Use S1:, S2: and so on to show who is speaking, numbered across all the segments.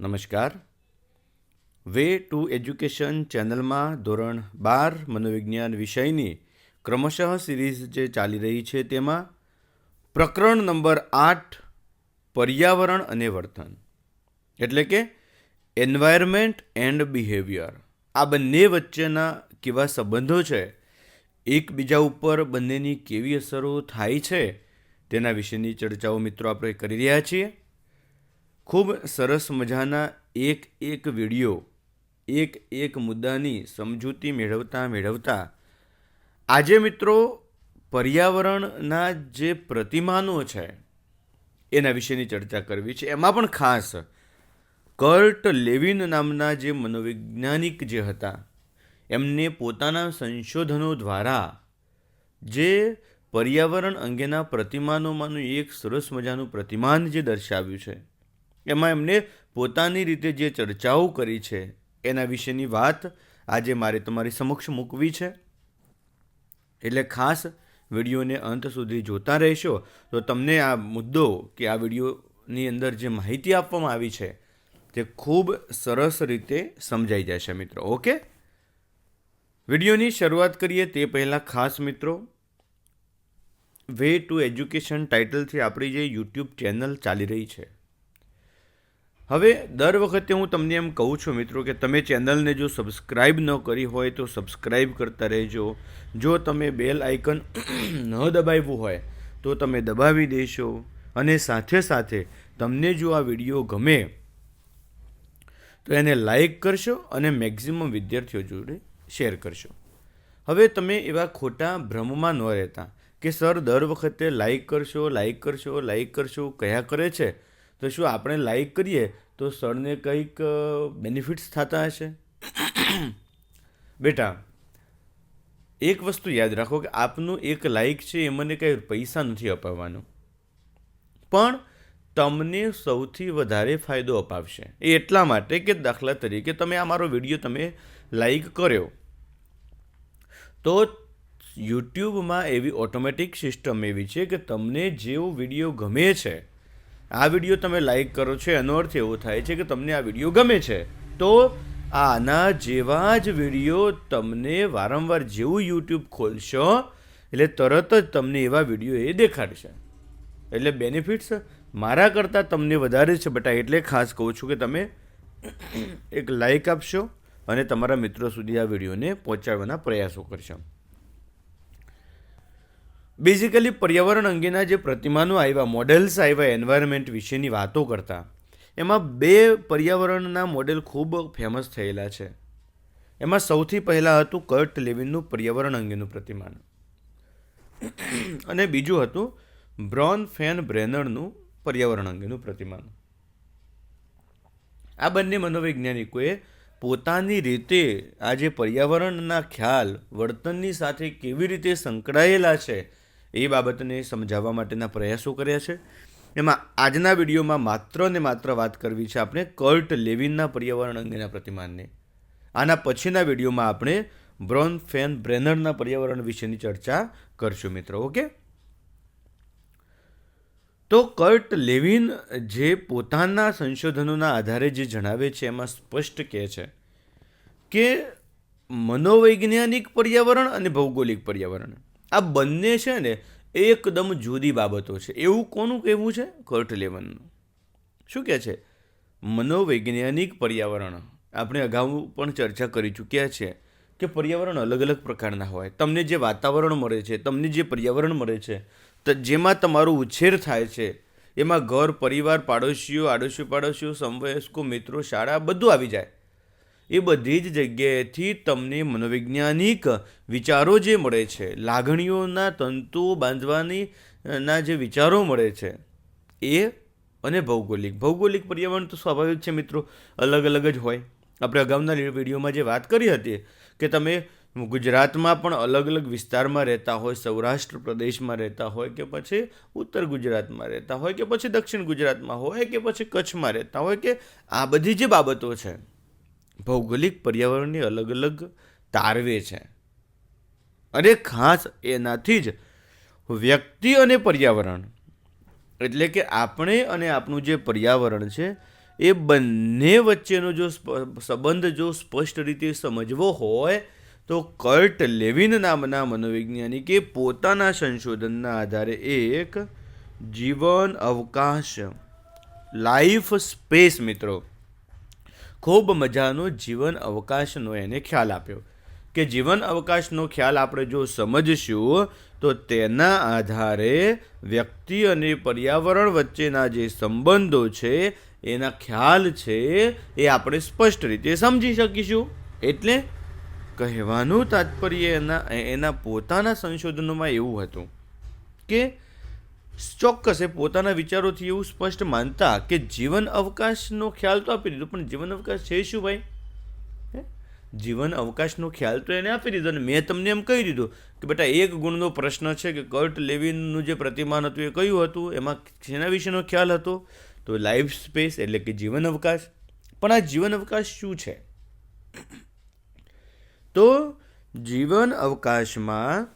S1: નમસ્કાર. Way to education ચેનલમાં ધોરણ બાર મનોવિજ્ઞાન વિષયની ક્રમશઃ સિરીઝ જે ચાલી રહી છે તેમાં પ્રકરણ નંબર આઠ, પર્યાવરણ અને વર્તન, એટલે કે એન્વાયરમેન્ટ એન્ડ બિહેવિયર. આ બંને વચ્ચેના કેવા સંબંધો છે, એકબીજા ઉપર બંનેની કેવી અસરો થાય છે, તેના વિશેની ચર્ચાઓ મિત્રો આપણે કરી રહ્યા છીએ. ખૂબ સરસ મજાના એક એક વીડિયો, એક એક મુદ્દાની સમજૂતી મેળવતા મેળવતા, આજે મિત્રો પર્યાવરણના જે પ્રતિમાનો છે, એના વિશેની ચર્ચા કરવી છે. એમાં પણ ખાસ કર્ટ લેવિન નામના જે મનોવૈજ્ઞાનિક જે હતા, એમને પોતાના સંશોધનો દ્વારા જે પર્યાવરણ અંગેના પ્રતિમાનોમાંનું એક સરસ મજાનું પ્રતિમાન જે દર્શાવ્યું છે એમાં એમને પોતાની રીતે જે ચર્ચાઓ કરી છે, એના વિશેની વાત આજે મારે તમારી સમક્ષ મૂકવી છે. એટલે ખાસ વિડીયોને અંત સુધી જોતા રહેશો. તો તમને આ મુદ્દો કે આ વિડીયોની અંદર જે માહિતી આપવામાં આવી છે, તે ખૂબ સરસ રીતે સમજાઈ જશે મિત્રો, ઓકે? વિડીયોની શરૂઆત કરીએ તે પહેલાં ખાસ મિત્રો વે ટુ એજ્યુકેશન ટાઇટલથી આપણી જે યુટ્યુબ ચેનલ ચાલી રહી છે. હવે, દર વખતે હું તમને એમ કહું છું મિત્રો કે તમે ચેનલને જો સબસ્ક્રાઈબ ન કરી હોય તો સબસ્ક્રાઈબ કરતા રહેજો. જો તમે બેલ આઇકન ન દબાવ્યું હોય તો તમે દબાવી દેશો અને સાથે સાથે તમને જો આ વીડિયો ગમે તો એને લાઈક કરશો અને મેક્ઝિમમ વિદ્યાર્થીઓ જોડે શેર કરશો. હવે તમે એવા ખોટા ભ્રમમાં ન રહેતા કે, સર, દર વખતે લાઈક કરશો લાઈક કરશો લાઈક કરશો, કયા કરે છે? તો શું આપણે લાઈક કરીએ તો સરને કંઈક બેનિફિટ્સ થતા હશે? બેટા, એક વસ્તુ યાદ રાખો કે આપનું એક લાઈક છે એ મને કંઈ પૈસા નથી અપાવવાનો. પણ તમને સૌથી વધારે ફાયદો અપાવશે. એ એટલા માટે કે દાખલા તરીકે તમે આ મારો વીડિયો તમે લાઈક કર્યો. તો યુટ્યુબમાં એવી ઓટોમેટિક સિસ્ટમ એવી છે કે તમને જેવો વીડિયો ગમે છે આ વીડિયો તમે લાઈક કરો છો, એનો અર્થ એવો થાય છે કે તમને આ વીડિયો ગમે છે. તો આના જેવા જ વીડિયો તમને વારંવાર જેવું યુટ્યુબ ખોલશો, એટલે તરત જ તમને એવા વીડિયો એ દેખાડશે. એટલે બેનિફિટ્સ મારા કરતાં તમને વધારે છે બટા એટલે ખાસ કહું છું કે તમે એક લાઈક આપશો અને તમારા મિત્રો સુધી આ વિડીયોને પહોંચાડવાના પ્રયાસો કરશો. બેઝિકલી પર્યાવરણ અંગેના જે પ્રતિમાનો આવ્યા મોડેલ્સ આવ્યા એન્વાયરમેન્ટ વિશેની વાતો કરતા, એમાં બે પર્યાવરણના મોડેલ ખૂબ ફેમસ થયેલા છે. એમાં સૌથી પહેલાં હતું કર્ટ લેવિનનું પર્યાવરણ અંગેનું પ્રતિમાન. અને બીજું હતું બ્રોન ફેન બ્રેનરનું પર્યાવરણ અંગેનું પ્રતિમાન. આ બંને મનોવૈજ્ઞાનિકોએ પોતાની રીતે આ જે પર્યાવરણના ખ્યાલ, વર્તનની સાથે કેવી રીતે સંકળાયેલા છે એ બાબતને સમજાવવા માટેના પ્રયાસો કર્યા છે. એમાં આજના વિડીયોમાં માત્ર ને માત્ર વાત કરવી છે આપણે કર્ટ લેવિનના પર્યાવરણ અંગેના પ્રતિમાનને. આના પછીના વિડીયોમાં આપણે બ્રોન ફેન બ્રેનરના પર્યાવરણ વિશેની ચર્ચા કરશું મિત્રો, ઓકે? તો કર્ટ લેવિન જે પોતાના સંશોધનોના આધારે જે જણાવે છે એમાં સ્પષ્ટ કહે છે કે મનોવૈજ્ઞાનિક પર્યાવરણ અને ભૌગોલિક પર્યાવરણ. આ બંને છે ને એકદમ જુદી બાબતો છે. એવું કોનું કહેવું છે? કર્ટ લેવનનું શું કહે છે? મનોવૈજ્ઞાનિક પર્યાવરણ. આપણે અગાઉ પણ ચર્ચા કરી ચૂક્યા છે કે પર્યાવરણ અલગ અલગ પ્રકારના હોય. તમને જે વાતાવરણ મળે છે, તમને જે પર્યાવરણ મળે છે, તો જેમાં તમારો ઉછેર થાય છે, એમાં ઘર, પરિવાર, પાડોશીઓ આડોશી પાડોશીઓ સમવયસ્કો, મિત્રો, શાળા બધું આવી જાય. એ બધી જ જગ્યાએથી તમને મનોવૈજ્ઞાનિક વિચારો જે મળે છે, લાગણીઓના તંતુઓ બાંધવાની ના જે વિચારો મળે છે, એ અને ભૌગોલિક. ભૌગોલિક પર્યાવરણ તો સ્વાભાવિક છે મિત્રો, અલગ અલગ જ હોય. આપણે અગાઉના વિડીયોમાં જે વાત કરી હતી કે તમે ગુજરાતમાં પણ અલગ અલગ વિસ્તારમાં રહેતા હોય, સૌરાષ્ટ્ર પ્રદેશમાં રહેતા હોય કે પછી ઉત્તર ગુજરાતમાં રહેતા હોય કે પછી દક્ષિણ ગુજરાતમાં હોય કે પછી કચ્છમાં રહેતા હોય કે આ બધી જે બાબતો છે ભૌગોલિક પર્યાવરણની અલગ અલગ તારવે છે. અને ખાસ એનાથી જ વ્યક્તિ અને પર્યાવરણ, એટલે કે આપણે અને આપણું જે પર્યાવરણ છે, એ બંને વચ્ચેનો જો સંબંધ જો સ્પષ્ટ રીતે સમજવો હોય, તો કર્ટ લેવિન નામના મનોવૈજ્ઞાનિકે પોતાના સંશોધનના આધારે એક જીવન અવકાશ, લાઈફ સ્પેસ મિત્રો ખૂબ મજાનો જીવન અવકાશનો એને ખ્યાલ આપ્યો. કે જીવન અવકાશનો ખ્યાલ આપણે જો સમજશું, તો તેના આધારે વ્યક્તિ અને પર્યાવરણ વચ્ચેના જે સંબંધો છે, એના ખ્યાલ છે, એ આપણે સ્પષ્ટ રીતે સમજી શકીશું. એટલે કહેવાનું તાત્પર્ય એના એના પોતાના સંશોધનોમાં એવું હતું કે ચોક્કસ એ પોતાના વિચારોથી એવું સ્પષ્ટ માનતા કે જીવન અવકાશનો ખ્યાલ તો આપી દીધો, પણ જીવન અવકાશ છે શું ભાઈ? જીવન અવકાશનો ખ્યાલ તો એને આપી દીધો અને મેં તમને એમ કહી દીધું કે બેટા, એક ગુણનો પ્રશ્ન છે કે કર્ટ લેવિનનું જે પ્રતિમાન હતું એ કયું હતું? એમાં શેના વિશેનો ખ્યાલ હતો? તો લાઈફ સ્પેસ એટલે કે જીવન અવકાશ. પણ આ જીવન અવકાશ શું છે? તો જીવન અવકાશમાં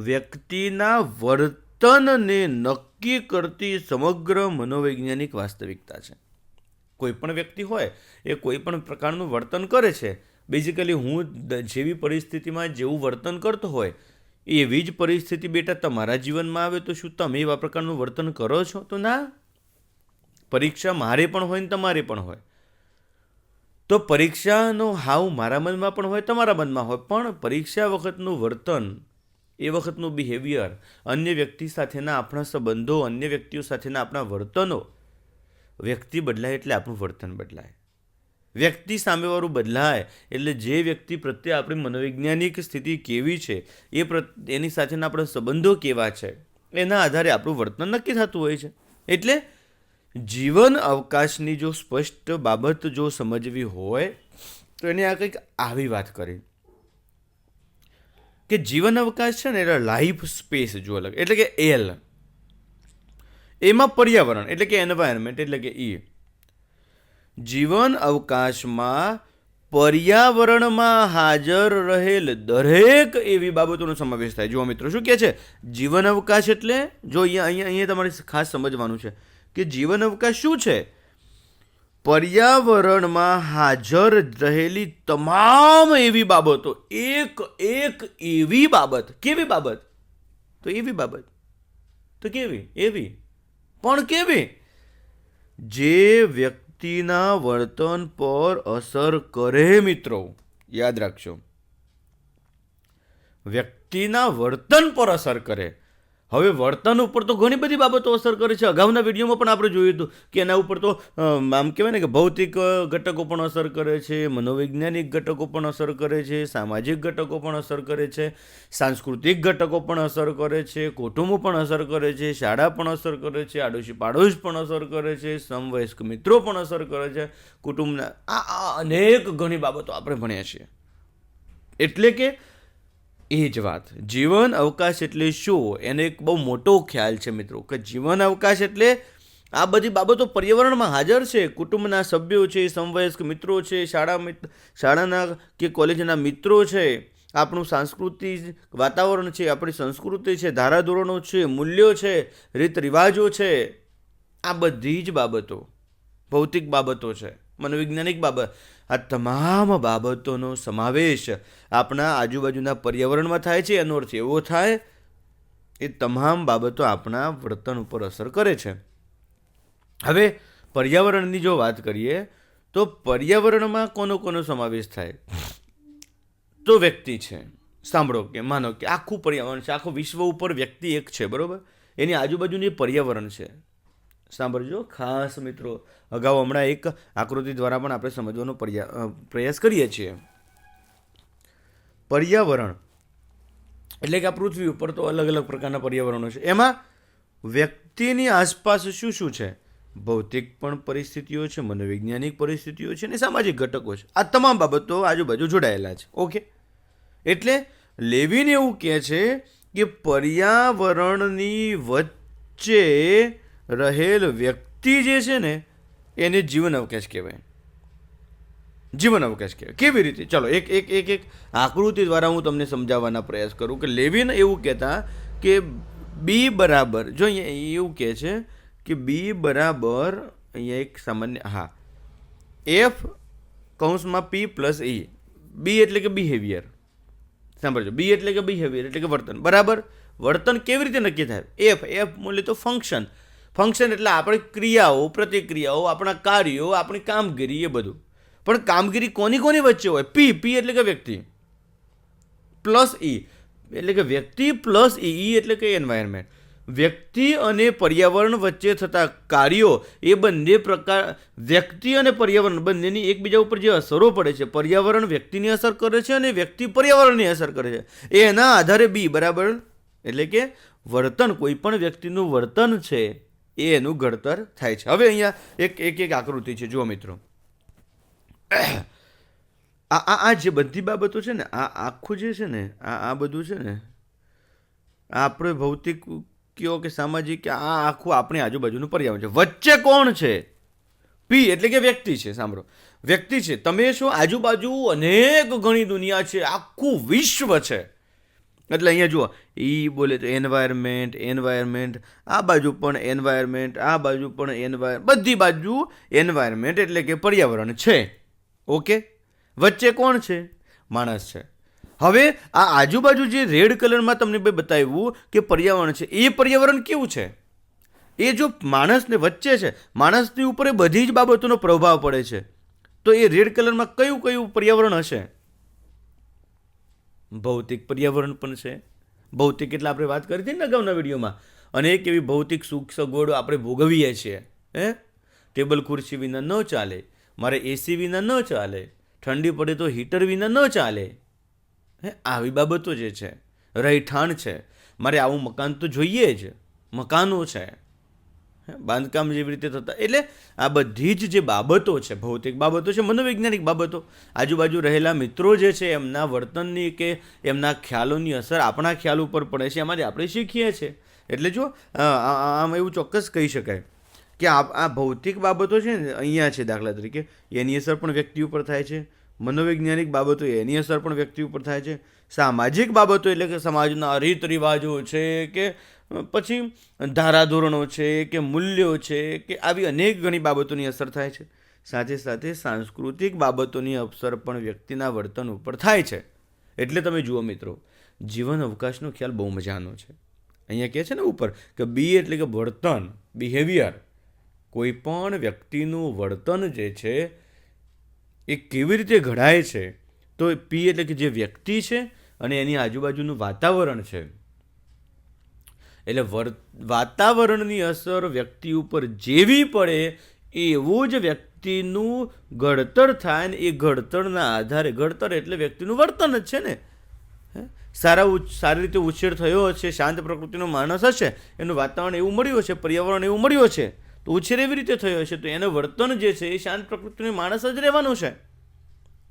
S1: વ્યક્તિના વર્તનને નક્કી કરતી સમગ્ર મનોવૈજ્ઞાનિક વાસ્તવિકતા છે. કોઈ પણ વ્યક્તિ હોય, એ કોઈ પણ પ્રકારનું વર્તન કરે છે બેઝિકલી હું જેવી પરિસ્થિતિમાં જેવું વર્તન કરતો હોય, એવી જ પરિસ્થિતિ બેટા તમારા જીવનમાં આવે તો શું તમે એવા પ્રકારનું વર્તન કરો છો? તો ના. પરીક્ષા મારે પણ હોય ને તમારે પણ હોય. તો પરીક્ષાનો હાવ મારા મનમાં પણ હોય, તમારા મનમાં હોય, પણ પરીક્ષા વખતનું વર્તન એ વખતનું બિહેવિયર અન્ય વ્યક્તિ સાથેના આપણા સંબંધો, અન્ય વ્યક્તિઓ સાથેના આપણા વર્તનો, વ્યક્તિ બદલાય એટલે આપણું વર્તન બદલાય. વ્યક્તિ સામેવાળું બદલાય એટલે જે વ્યક્તિ પ્રત્યે આપણી મનોવૈજ્ઞાનિક સ્થિતિ કેવી છે, એ એની સાથેના આપણા સંબંધો કેવા છે, એના આધારે આપણું વર્તન નક્કી થતું હોય છે. એટલે જીવન અવકાશની જો સ્પષ્ટ બાબત જો સમજવી હોય, તો એને આ કંઈક આવી વાત કરી. કે જીવન અવકાશ છે ને એટલે લાઈફ સ્પેસ જો અલગ. એટલે કે એલ એમાં પર્યાવરણ, એટલે કે એન્વાયરમેન્ટ એટલે કે ઈ. જીવન અવકાશમાં પર્યાવરણમાં હાજર રહેલ દરેક એવી બાબતોનો સમાવેશ થાય. જુઓ મિત્રો, શું કહે છે? જીવન અવકાશ એટલે, જો અહીંયા અહીંયા અહીંયા તમારે ખાસ સમજવાનું છે કે જીવન અવકાશ શું છે? પર્યાવરણમાં હાજર રહેલી તમામ એવી બાબતો, એક એક એવી બાબત. કેવી બાબત? તો એવી બાબત. તો કેવી? એવી. પણ કેવી? જે વ્યક્તિના વર્તન પર અસર કરે મિત્રો. યાદ રાખજો. વ્યક્તિના વર્તન પર અસર કરે. હવે વર્તન ઉપર તો ઘણી બધી બાબતો અસર કરે છે. અગાઉના વિડીયોમાં પણ આપણે જોયું હતું કે એના ઉપર તો આમ કહેવાય ને કે ભૌતિક ઘટકો પણ અસર કરે છે, મનોવૈજ્ઞાનિક ઘટકો પણ અસર કરે છે, સામાજિક ઘટકો પણ અસર કરે છે, સાંસ્કૃતિક ઘટકો પણ અસર કરે છે, કુટુંબ પણ અસર કરે છે, શાળા પણ અસર કરે છે આડોશી પાડોશ પણ અસર કરે છે, સમવયસ્ક મિત્રો પણ અસર કરે છે. કુટુંબના આ અનેક ઘણી બાબતો આપણે ભણ્યા છીએ. એટલે કે એ જ વાત. જીવન અવકાશ એટલે શું? એને એક બહુ મોટો ખ્યાલ છે મિત્રો, કે જીવન અવકાશ એટલે આ બધી બાબતો પર્યાવરણમાં હાજર છે. કુટુંબના સભ્યો છે, સમવયસ્ક મિત્રો છે, શાળા શાળાના કે કોલેજના મિત્રો છે. આપણું સાંસ્કૃતિક વાતાવરણ છે, આપણી સંસ્કૃતિ છે, ધારાધોરણો છે, મૂલ્યો છે રીત રિવાજો છે. આ બધી જ બાબતો ભૌતિક બાબતો છે. મનોવૈજ્ઞાનિક બાબત. આ તમામ બાબતોનો સમાવેશ આપણા આજુબાજુના પર્યાવરણમાં થાય છે. એનો અર્થ એવો થાય, એ તમામ બાબતો આપણા વર્તન ઉપર અસર કરે છે. હવે પર્યાવરણની જો વાત કરીએ, તો પર્યાવરણમાં કોનો કોનો સમાવેશ થાય? તો વ્યક્તિ છે. સાંભળો કે, માનો કે આખું પર્યાવરણ છે. આખું વિશ્વ ઉપર વ્યક્તિ એક છે, બરોબર? એની આજુબાજુની પર્યાવરણ છે. સાંભળજો. ખાસ મિત્રો, અગાઉ હમણાં એક આકૃતિ દ્વારા પણ આપણે સમજવાનો પ્રયા- પ્રયાસ કરીએ છીએ. પર્યાવરણ. એટલે કે આ પૃથ્વી ઉપર તો અલગ અલગ પ્રકારના પર્યાવરણો છે. એમાં વ્યક્તિની આસપાસ શું શું છે? ભૌતિક પણ પરિસ્થિતિઓ છે, મનોવૈજ્ઞાનિક પરિસ્થિતિઓ છે અને સામાજિક ઘટકો છે. આ તમામ બાબતો આજુબાજુ જોડાયેલા છે. ઓકે? એટલે લેવિન એવું કહે છે કે પર્યાવરણની વચ્ચે રહેલ વ્યક્તિ જે છે ને, એને જીવન અવકાશ કહેવાય. જીવન અવકાશ કહેવાય. કેવી રીતે? ચલો, એક એક એક એક આકૃતિ દ્વારા હું તમને સમજાવવાના પ્રયાસ કરું કે લેવિન એવું કહેતા કે બી બરાબર, જો અહીંયા એવું કહે છે કે બી બરાબર અહીંયા એક સામાન્ય, હા. એફ કૌંસમાં પી પ્લસ ઈ બી એટલે કે બિહેવિયર સાંભળજો બી એટલે કે બિહેવિયર એટલે કે વર્તન. બરાબર? વર્તન કેવી રીતે નક્કી થાય? એફ એફ મૂલ્ય તો ફંક્શન ફંક્શન એટલે આપણી ક્રિયાઓ, પ્રતિક્રિયાઓ, આપણા કાર્યો, આપણી કામગીરી એ બધું. પણ કામગીરી કોની કોની વચ્ચે હોય? પી પી એટલે કે વ્યક્તિ. પ્લસ ઈ એટલે કે વ્યક્તિ પ્લસ ઈ ઈ એટલે કે એન્વાયરમેન્ટ વ્યક્તિ અને પર્યાવરણ વચ્ચે થતા કાર્યો એ બંને પ્રકાર, વ્યક્તિ અને પર્યાવરણ બંનેની એકબીજા ઉપર જે અસરો પડે છે, પર્યાવરણ વ્યક્તિની અસર કરે છે અને વ્યક્તિ પર્યાવરણની અસર કરે છે. એના આધારે બી બરાબર? એટલે કે વર્તન, કોઈ પણ વ્યક્તિનું વર્તન છે. એ એનું ઘડતર થાય છે. હવે અહીંયા એક એક એક આકૃતિ છે. જુઓ મિત્રો. આ આ આ જે બધી બાબતો છે ને, આ આખું જે છે ને, આ આ બધું છે ને આપણે ભૌતિક કયો કે સામાજિક કે આ આખું આપણી આજુબાજુનું પર્યાવરણ છે. વચ્ચે કોણ છે? પી એટલે કે વ્યક્તિ છે. સાંભળો. વ્યક્તિ છે. તમે શું આજુબાજુ અનેક ઘણી દુનિયા છે. આખું વિશ્વ છે. એટલે અહીંયા જુઓ, ઈ બોલે તો એન્વાયરમેન્ટ એન્વાયરમેન્ટ આ બાજુ પણ એન્વાયરમેન્ટ આ બાજુ પણ એન્વાયર બધી બાજુ એન્વાયરમેન્ટ એટલે કે પર્યાવરણ છે. ઓકે? વચ્ચે કોણ છે? માણસ છે. હવે આ આજુબાજુ જે રેડ કલરમાં તમને ભાઈ બતાવ્યું કે પર્યાવરણ છે, એ પર્યાવરણ કેવું છે? એ જો માણસને વચ્ચે છે, માણસની ઉપર એ બધી જ બાબતોનો પ્રભાવ પડે છે, તો એ રેડ કલરમાં કયું કયું પર્યાવરણ હશે? ભૌતિક પર્યાવરણ પણ છે. ભૌતિક એટલે આપણે વાત કરી હતી ને અગાઉના વિડીયોમાં. અનેક એવી ભૌતિક સુખ સગવડો આપણે ભોગવીએ છીએ. હે? ટેબલ ખુરશી વિના ન ચાલે, મારે એસી વિના ન ચાલે, ઠંડી પડે તો હીટર વિના ન ચાલે. હે? આવી બાબતો જે છે, રહેઠાણ છે. મારે આવું મકાન તો જોઈએ જ. મકાનો છે. બાંધકામ જેવી રીતે થતા. એટલે આ બધી જ જે બાબતો છે, ભૌતિક બાબતો છે, મનોવૈજ્ઞાનિક બાબતો, આજુબાજુ રહેલા મિત્રો જે છે, એમના વર્તનની કે એમના ખ્યાલોની અસર આપણા ખ્યાલ ઉપર પડે છે, એમાંથી આપણે શીખીએ છીએ એટલે જો આમ એવું ચોક્કસ કહી શકાય કે આ આ ભૌતિક બાબતો છે ને, અહીંયા છે દાખલા તરીકે, એની અસર પણ વ્યક્તિ ઉપર થાય છે. મનોવૈજ્ઞાનિક બાબતો એની અસર પણ વ્યક્તિ ઉપર થાય છે. સામાજિક બાબતો એટલે કે સમાજના રીત રિવાજો છે કે પછી ધારાધોરણો છે કે મૂલ્યો છે કે આવી અનેક ઘણી બાબતોની અસર થાય છે. સાથે સાથે સાંસ્કૃતિક બાબતોની અસર પણ વ્યક્તિના વર્તન ઉપર થાય છે. એટલે તમે જુઓ મિત્રો, જીવન અવકાશનો ખ્યાલ બહુ મજાનો છે. અહીંયા કહે છે ને ઉપર કે બી એટલે કે વર્તન બિહેવિયર કોઈ પણ વ્યક્તિનું વર્તન જે છે એ કેવી રીતે ઘડાય છે, તો પી એટલે કે જે વ્યક્તિ છે અને એની આજુબાજુનું વાતાવરણ છે. એટલે વર, વાતાવરણની અસર વ્યક્તિ ઉપર જેવી પડે, એવું જ વ્યક્તિનું ઘડતર થાય ને એ ઘડતરના આધારે, ઘડતર એટલે વ્યક્તિનું વર્તન જ છે ને? સારા સારી રીતે ઉછેર થયો હશે, શાંત પ્રકૃતિનો માણસ હશે, એનું વાતાવરણ એવું મળ્યું હશે, પર્યાવરણ એવું મળ્યું હશે, તો ઉછેર એવી રીતે થયો હશે, તો એનું વર્તન જે છે એ શાંત પ્રકૃતિનો માણસ જ રહેવાનું છે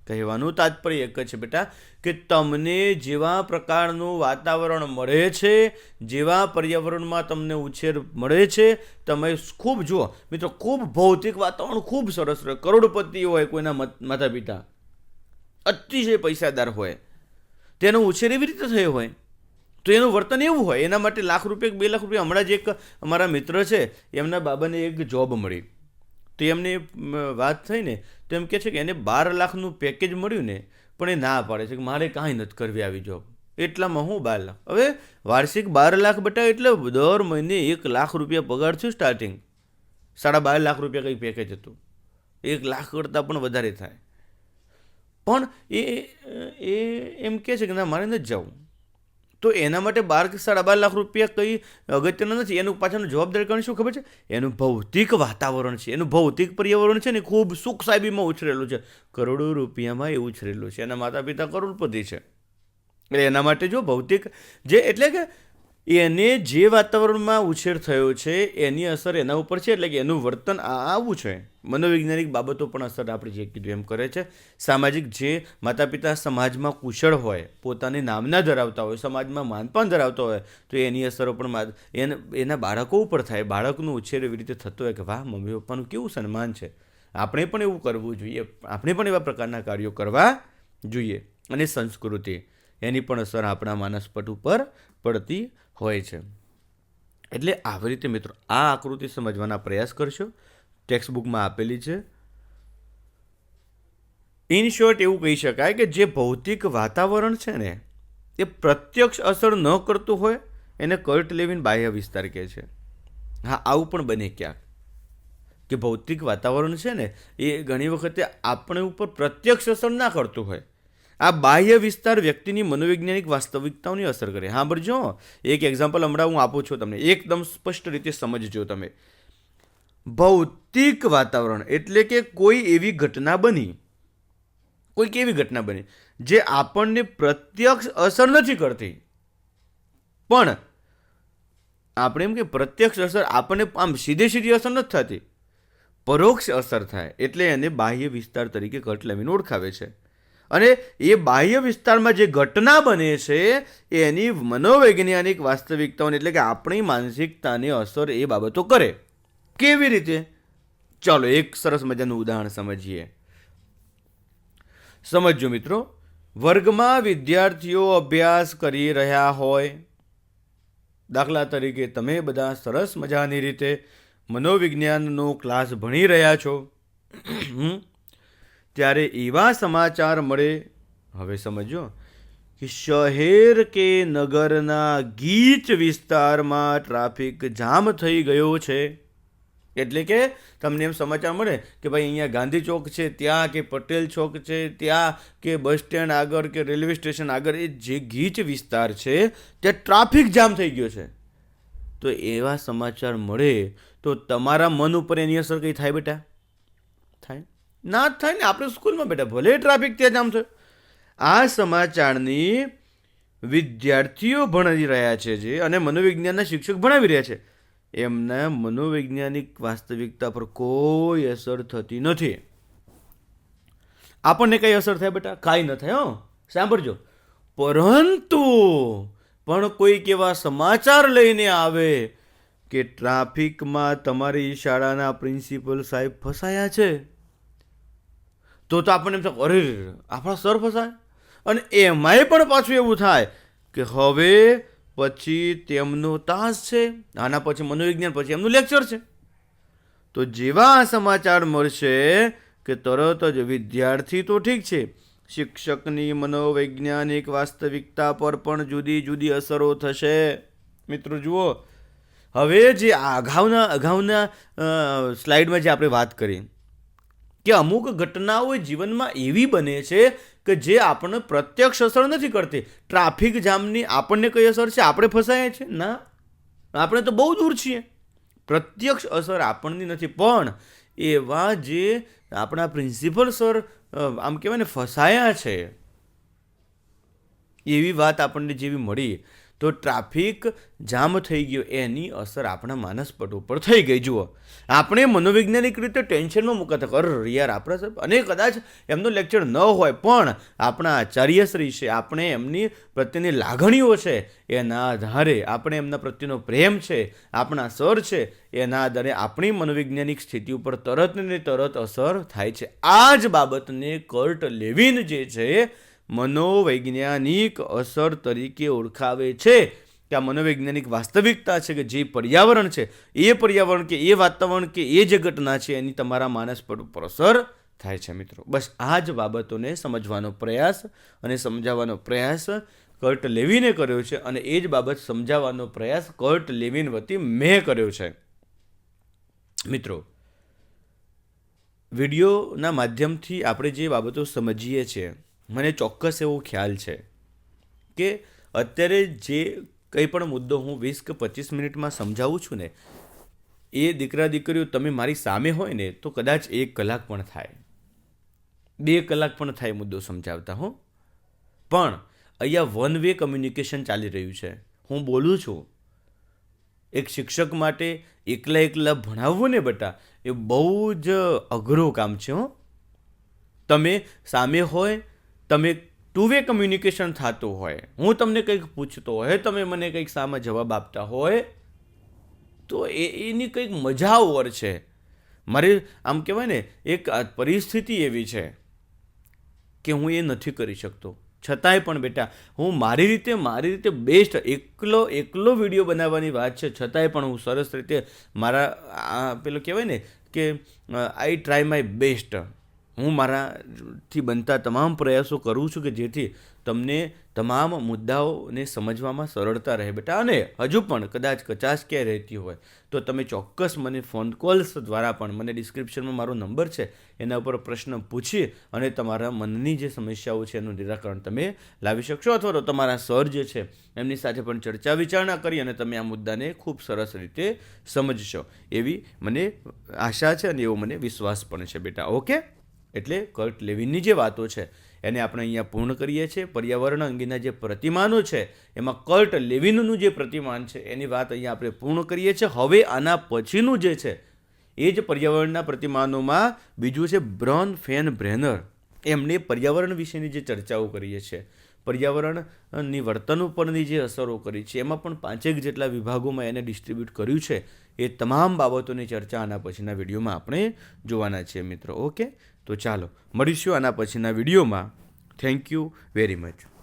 S1: કહેવાનું તાત્પર્ય એક જ છે બેટા, કે તમને જેવા પ્રકારનું વાતાવરણ મળે છે, જેવા પર્યાવરણમાં તમને ઉછેર મળે છે, તમે ખૂબ જુઓ, મિત્રો, ખૂબ ભૌતિક વાતાવરણ ખૂબ સરસ રહે કરોડપતિ હોય કોઈના મત- પિતા અતિશય પૈસાદાર હોય, તેનો ઉછેર એવી રીતે થયો હોય, તો એનું વર્તન એવું હોય, એના માટે લાખ રૂપિયા બે લાખ રૂપિયા, હમણાં જ એક અમારા મિત્ર છે, એમના બાબાને એક જોબ મળી. તો એમની વાત થઈ ને, તો એમ કહે છે કે એને બાર લાખનું પેકેજ મળ્યું ને, પણ એ ના પાડે છે કે મારે કાંઈ નથી કરવી આવી જોબ એટલામાં હું બાર લાખ. હવે વાર્ષિક બાર લાખ બટા એટલે દર મહિને એક લાખ રૂપિયા પગાર થયું સ્ટાર્ટિંગ સાડા બાર લાખ રૂપિયા કંઈક પેકેજ હતું. એક લાખ કરતાં પણ વધારે થાય. પણ એ એ એમ કહે છે કે ના, મારે નથી જવું. તો એના માટે બાર કે સાડા બાર લાખ રૂપિયા કંઈ અગત્યનું નથી. એનું પાછળનું જવાબદારી કારણ શું ખબર છે? એનું ભૌતિક વાતાવરણ છે. એનું ભૌતિક પર્યાવરણ છે ને ખૂબ સુખ સાહેબીમાં ઉછરેલું છે. કરોડો રૂપિયામાં એ ઉછરેલું છે. એના માતા પિતા કરોડપતિ છે. એટલે એના માટે જો ભૌતિક જે એટલે કે એને જે વાતાવરણમાં ઉછેર થયો છે, એની અસર એના ઉપર છે, એટલે કે એનું વર્તન આવું છે. મનોવૈજ્ઞાનિક બાબતો પણ અસર આપણે જે કીધું એમ કરે છે. સામાજિક જે માતા પિતા સમાજમાં કુશળ હોય, પોતાની નામના ધરાવતા હોય, સમાજમાં માનપાન ધરાવતા હોય, તો એની અસરો પણ એના બાળકો ઉપર થાય. બાળકનો ઉછેર એવી રીતે થતો હોય કે વાહ, મમ્મી પપ્પાનું કેવું સન્માન છે. આપણે પણ એવું કરવું જોઈએ. આપણે પણ એવા પ્રકારના કાર્યો કરવા જોઈએ. અને સંસ્કૃતિ, એની પણ અસર આપણા માનસપટ ઉપર પડતી હોય છે. એટલે આવી રીતે મિત્રો આ આકૃતિ સમજવાના પ્રયાસ કરશો. ટેક્સ્ટ બુકમાં આપેલી છે. ઇન શોર્ટ એવું કહી શકાય કે જે ભૌતિક વાતાવરણ છે ને, એ પ્રત્યક્ષ અસર ન કરતું હોય, એને કર્ટ લેવિન બાહ્ય વિસ્તાર કહે છે. હા, આવું પણ બને ક્યાંક. કે ભૌતિક વાતાવરણ છે ને, એ ઘણી વખતે આપણે ઉપર પ્રત્યક્ષ અસર ના કરતું હોય. આ બાહ્ય વિસ્તાર વ્યક્તિની મનોવૈજ્ઞાનિક વાસ્તવિકતાઓની અસર કરે. બરજો એક એક્ઝામ્પલ હમણાં હું આપું છું તમને. એકદમ સ્પષ્ટ રીતે સમજજો તમે. ભૌતિક વાતાવરણ એટલે કે કોઈ એવી ઘટના બની કોઈક એવી ઘટના બની, જે આપણને પ્રત્યક્ષ અસર નથી કરતી. પણ આપણે એમ કે પ્રત્યક્ષ અસર આપણને આમ સીધે સીધી અસર નથી થતી. પરોક્ષ અસર થાય એટલે એને બાહ્ય વિસ્તાર તરીકે કટ લેવીને ઓળખાવે છે. અને એ બાહ્ય વિસ્તારમાં જે ઘટના બને છે, એની મનોવૈજ્ઞાનિક વાસ્તવિકતાઓને એટલે કે આપણી માનસિકતાને અસર એ બાબતો કરે. કેવી રીતે? ચાલો એક સરસ મજાનું ઉદાહરણ સમજીએ. સમજો મિત્રો, વર્ગમાં વિદ્યાર્થીઓ અભ્યાસ કરી રહ્યા હોય, દાખલા તરીકે તમે બધા સરસ મજાની રીતે મનોવિજ્ઞાનનો ક્લાસ ભણી રહ્યા છો? ત્યારે એવા સમાચાર મળે, હવે સમજો કે શહેર કે નગરના ગીચ વિસ્તારમાં ટ્રાફિક જામ થઈ ગયો છે. એટલે કે તમને એમ સમાચાર મળે કે ભાઈ અહીંયા ગાંધી ચોક છે, ત્યાં કે પટેલ ચોક છે, ત્યાં કે બસ સ્ટેન્ડ આગળ કે રેલવે સ્ટેશન આગળ, એ જે ગીચ વિસ્તાર છે, ત્યાં ટ્રાફિક જામ થઈ ગયો છે. તો એવા સમાચાર મળે, તો તમારા મન ઉપર એની અસર કંઈ થાય બેટા? થાય? ના થાય ને, આપણે સ્કૂલમાં બેટા ભલે ટ્રાફિક ત્યાં જામ થયો આ સમાચારની વિદ્યાર્થીઓ ભણાવી રહ્યા છે જે, અને મનોવિજ્ઞાનના શિક્ષક ભણાવી રહ્યા છે. એમને મનોવૈજ્ઞાનિક વાસ્તવિકતા પર કોઈ અસર થતી નથી. આપણને કંઈ અસર થાય બેટા? કાંઈ ન થાય, હો. સાંભળજો. પરંતુ, પણ કોઈક એવા સમાચાર લઈને આવે કે ટ્રાફિકમાં તમારી શાળાના પ્રિન્સિપલ સાહેબ ફસાયા છે. તો તો આપણને એમ થાય અરે આપણા સર ફસાય? અને એમાંય પણ પાછું એવું થાય કે હવે પછી તેમનો તાસ છે, આના પછી મનોવિજ્ઞાન, પછી એમનું લેક્ચર છે. તો જેવા સમાચાર મળશે કે તરત જ વિદ્યાર્થી તો ઠીક છે, શિક્ષકની મનોવૈજ્ઞાનિક વાસ્તવિકતા પર પણ જુદી જુદી અસરો થશે. મિત્રો, જુઓ, હવે જે અગાઉના અગાઉના સ્લાઇડમાં જે આપણે વાત કરી કે અમુક ઘટનાઓ જીવનમાં એવી બને છે કે જે આપણને પ્રત્યક્ષ અસર નથી કરતી. ટ્રાફિક જામની આપણને કઈ અસર છે? આપણે ફસાયા છે ના. આપણે તો બહુ દૂર છીએ. પ્રત્યક્ષ અસર આપણની નથી. પણ એવા જે આપણા પ્રિન્સિપલ સર આમ કહેવાય ને, ફસાયા છે, એવી વાત આપણને જેવી મળી. તો ટ્રાફિક જામ થઈ ગયો. એની અસર આપણા માનસપટ ઉપર થઈ ગઈ. જુઓ, આપણે મનોવૈજ્ઞાનિક રીતે ટેન્શનમાં મુકાતા કર યાર, આપણા સાહેબ, અને કદાચ એમનો લેક્ચર ન હોય, પણ આપણા આચાર્યશ્રી છે, આપણે એમની પ્રત્યેની લાગણીઓ છે, એના આધારે આપણે એમના પ્રત્યેનો પ્રેમ છે, આપણા સર છે, એના આધારે આપણી મનોવૈજ્ઞાનિક સ્થિતિ ઉપર તરત ને તરત અસર થાય છે. આ જ બાબતને કર્ટ લેવિન જે છે મનોવૈજ્ઞાનિક અસર તરીકે ઓળખાવે છે કે આ મનોવૈજ્ઞાનિક વાસ્તવિકતા છે કે જે પર્યાવરણ છે, એ પર્યાવરણ કે એ વાતાવરણ કે એ જે ઘટના છે, એની તમારા માનસપટ ઉપર અસર થાય છે મિત્રો. બસ આ જ બાબતોને સમજવાનો પ્રયાસ અને સમજાવવાનો પ્રયાસ કર્ટ લેવિને કર્યો છે અને એ જ બાબત સમજાવવાનો પ્રયાસ કર્ટ લેવિન વતી મેં કર્યો છે. મિત્રો, વિડીયોના માધ્યમથી આપણે જે બાબતો સમજીએ છીએ મને ચોક્કસ એવો ખ્યાલ છે કે અત્યારે જે કંઈ પણ મુદ્દો હું વીસ કે પચીસ મિનિટમાં સમજાવું છું ને, એ દીકરા દીકરીઓ તમે મારી સામે હોય ને, તો કદાચ એક કલાક પણ થાય. બે કલાક પણ થાય મુદ્દો સમજાવતા, હો. પણ અહીંયા વન વે કમ્યુનિકેશન ચાલી રહ્યું છે. હું બોલું છું, એક શિક્ષક માટે એકલા એકલા ભણાવવું ને બેટા, એ બહુ જ અઘરું કામ છે, હો. તમે સામે હોય તમે ટુ વે કમ્યુનિકેશન થતું હોય, હું તમને કંઈક પૂછતો હોય, તમે મને કંઈક સામે જવાબ આપતા હોય, તો એ, એની કંઈક મજા ઓર છે. મારે આમ કહેવાય ને, એક પરિસ્થિતિ એવી છે કે હું એ નથી કરી શકતો. છતાંય પણ બેટા, હું મારી રીતે મારી રીતે બેસ્ટ એકલો એકલો વીડિયો બનાવવાની વાત છે, છતાંય પણ હું સરસ રીતે મારા પેલું કહેવાય ને કે આઈ ટ્રાય માય બેસ્ટ હું મારાથી બનતા તમામ પ્રયાસો કરું છું કે જેથી તમને તમામ મુદ્દાઓને સમજવામાં સરળતા રહે બેટા. અને હજુ પણ કદાચ કચાશ ક્યાંય રહેતી હોય તો તમે ચોક્કસ મને ફોન કોલ્સ દ્વારા પણ, મને ડિસ્ક્રિપ્શનમાં મારો નંબર છે, એના ઉપર પ્રશ્ન પૂછી અને તમારા મનની જે સમસ્યાઓ છે એનું નિરાકરણ તમે લાવી શકશો અથવા તો તમારા સર જે છે એમની સાથે પણ ચર્ચા વિચારણા કરી અને તમે આ મુદ્દાને ખૂબ સરસ રીતે સમજશો. એવી મને આશા છે અને એવો મને વિશ્વાસ પણ છે બેટા. ઓકે? એટલે કર્ટ લેવિનની જે વાતો છે, એને આપણે અહીંયા પૂર્ણ કરીએ છીએ. પર્યાવરણ અંગેના જે પ્રતિમાનો છે, એમાં કર્ટ લેવિનનું જે પ્રતિમાન છે, એની વાત અહીંયા આપણે પૂર્ણ કરીએ છીએ. હવે આના પછીનું જે છે, એ જ પર્યાવરણના પ્રતિમાનોમાં બીજું છે બ્રોન ફેન બ્રેનર. એમને પર્યાવરણ વિશેની જે ચર્ચાઓ કરીએ છીએ. પર્યાવરણની વર્તન ઉપરની જે અસરો કરી છે, એમાં પણ પાંચેક જેટલા વિભાગોમાં એને ડિસ્ટ્રીબ્યુટ કર્યું છે. એ તમામ બાબતોની ચર્ચા આના પછીના વિડીયોમાં આપણે જોવાના છીએ મિત્રો. ઓકે તો ચાલો મળીશું આના પછીના વિડીયોમાં. Thank you very much